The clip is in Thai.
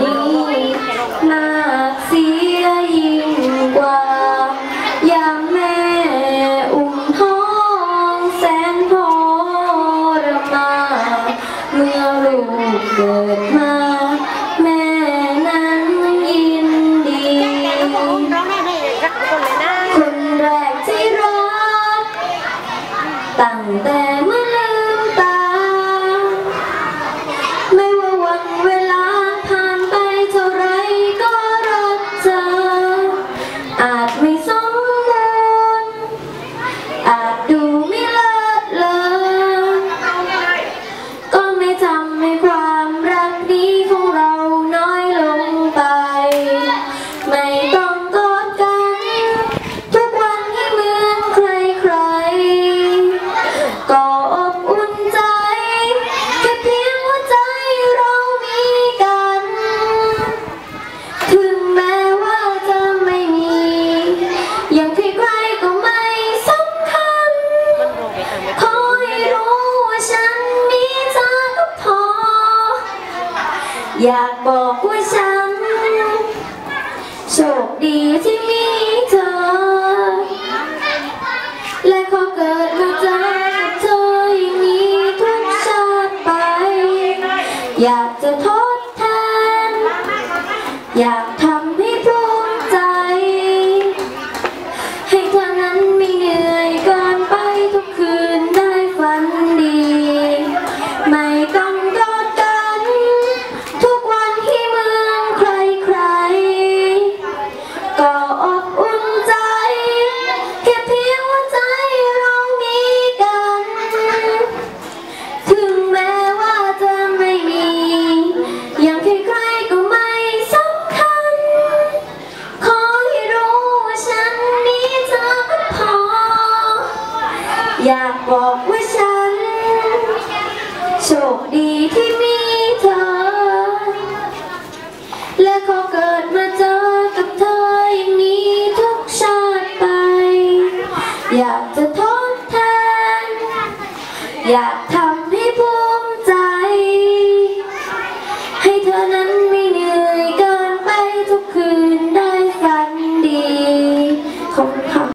นี้มาเสียยิ่งกว่า ยามแม่อุ้มท้องแสนทรมานเมื่อลูกเกิดมา แม่นั้นยินดี คนแรกที่รักตั้งแต่ อยากบอกว่าฉัน โชคดีที่มีเธอ และขอเกิดมาเจอกัเธออย่างนี้ทุกชาติไป อยากบอกว่าฉัน โชคดีที่มีเธอ และขอเกิดมาเจอกับเธออย่างนี้ทุกชาติไป อยากจะทดแทน อยากทำให้ภูมิใจ ให้เธอนั้น